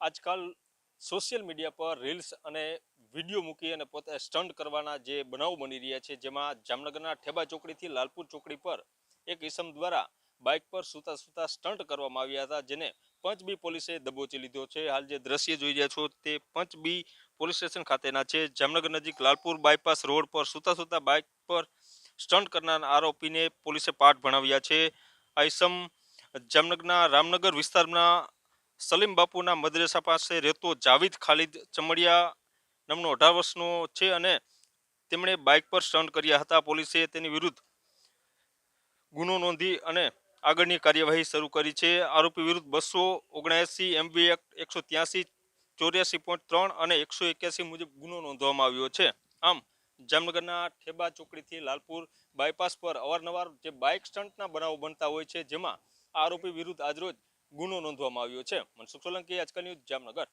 આજકાલ social media પર reels અને વીડિયો મૂકી અને પોતે સ્ટન્ટ કરવાના જે બનાવ બની રહ્યા છે, જેમાં જામનગરના ઠેબા ચોકડીથી લાલપુર ચોકડી પર એક ઇસમ દ્વારા બાઇક પર સૂતા સૂતા સ્ટન્ટ કરવામાં આવ્યા હતા, જેને પંચબી પોલીસે દબોચી લીધો છે. હાલ જે દ્રશ્ય જોઈ રહ્યા છો તે પંચબી પોલીસ સ્ટેશન ખાતેના છે. જામનગર નજીક લાલપુર બાયપાસ રોડ પર સૂતા સૂતા બાઇક પર સ્ટન્ટ કરનાર આરોપીને પોલીસે પાઠ ભણાવ્યા છે. આ ઇસમ જામનગરના રામનગર વિસ્તારના સલીમ બાપુના મદ્રેસા પાસે રહેતો જાવીદ ખાલિદ ચમડિયા નામનો અઢાર વર્ષનો છે અને તેમણે બાઇક પર સ્ટન્ટ કર્યા હતા. પોલીસે તેની વિરુદ્ધ ગુનો નોંધી અને આગળની કાર્યવાહી શરૂ કરી છે. આરોપી વિરુદ્ધ બસો ઓગણએંસી એમબી એક્ટ એકસો ત્યાસી, ચોર્યાસી પોઈન્ટ ત્રણ અને એકસો એક્યાસી મુજબ ગુનો નોંધવામાં આવ્યો છે. આમ, જામનગરના ઠેબા ચોકડીથી લાલપુર બાયપાસ પર અવારનવાર જે બાઇક સ્ટન્ટના બનાવો બનતા હોય છે, જેમાં આરોપી વિરુદ્ધ આજરોજ ગુનો નોંધવામાં આવ્યો છે. મનસુખ સોલંકી આજકાલ ન્યૂઝ જામનગર.